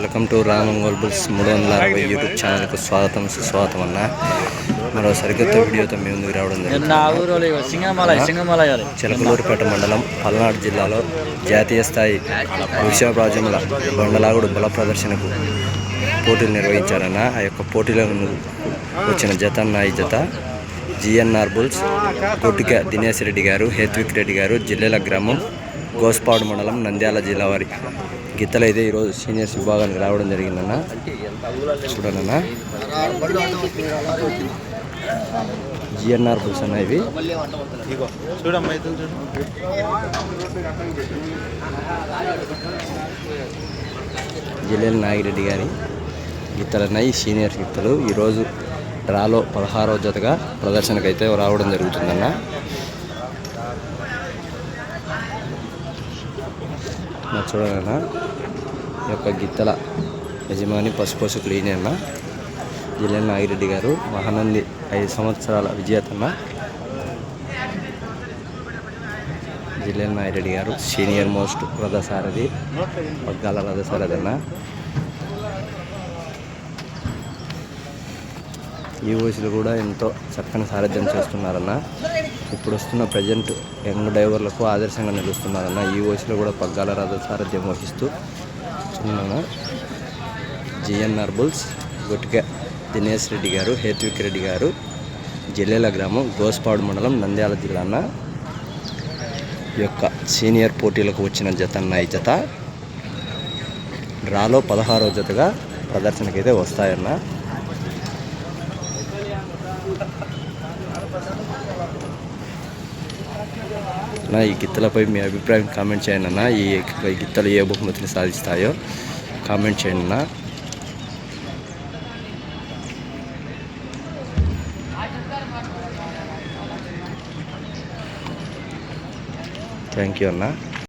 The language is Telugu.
వెల్కమ్ టు రామంగోల్ బుల్స్ మూడు వందల అరవై యూట్యూబ్ ఛానల్కు స్వాగతం సుస్వాగతం అన్న. మరో సరికొత్త వీడియోతో మీ ముందుకు రావడం జరిగింది చిలకలూరుపేట మండలం పల్నాడు జిల్లాలో జాతీయ స్థాయి వృషభరాజముల బండలాగుడు బల ప్రదర్శనకు పోటీలు నిర్వహించారన్న. ఆ యొక్క పోటీలను వచ్చిన జత ఈ జత జిఎన్ఆర్ బుల్స్ గుట్టిక దినేష్ రెడ్డి గారు హేత్విక్ రెడ్డి గారు జిల్లెల గ్రామం గోస్పాడు మండలం నంద్యాల జిల్లా వారి గీతలు అయితే ఈరోజు సీనియర్స్ విభాగానికి రావడం జరిగిందన్న. చూడనన్నా జిఎన్ఆర్ బుల్స్ అన్న ఇవి. జిల్లెల నాగిరెడ్డి గారి గీతలన్నాయి సీనియర్ గీతలు ఈరోజు డ్రాలో పదహారవ జతగా ప్రదర్శనకు అయితే రావడం జరుగుతుందన్న. నా చూడనన్నా ఈ యొక్క గిత్తల యజమాని పసుపసుకులు ఈయన జిల్లెల నాగిరెడ్డి గారు మహానంది ఐదు సంవత్సరాల విజేతన్న. జిల్లెల నాగిరెడ్డి గారు సీనియర్ మోస్ట్ రథసారథి పగ్గాల రథసారథి అన్న. ఈ వయసులో కూడా ఎంతో చక్కని సారథ్యం చేస్తున్నారన్న. ఇప్పుడు వస్తున్న ప్రజెంట్ యంగ్ డ్రైవర్లకు ఆదర్శంగా నిలుస్తున్నారన్న. ఈ వయసులో కూడా పగ్గాల రథ సారథ్యం వహిస్తూ చిన్న జిఎన్ఆర్ బుల్స్ గుట్కె దినేష్ రెడ్డి గారు హేత్విక్ రెడ్డి గారు జల్లేల గ్రామం గోస్పాడు మండలం నంద్యాల జిల్లా అన్న. యొక్క సీనియర్ పోటీలకు వచ్చిన జత అన్న ఈ జత. డ్రాలో పదహారో జతగా ప్రదర్శనకైతే వస్తాయన్న. నా ఈ గిత్తలపై మీ అభిప్రాయం కామెంట్ చేయండి అన్న. ఈ గిత్తలు ఏ బహుమతిని సాధిస్తాయో కామెంట్ చేయండి అన్న. థ్యాంక్ యూ అన్నా.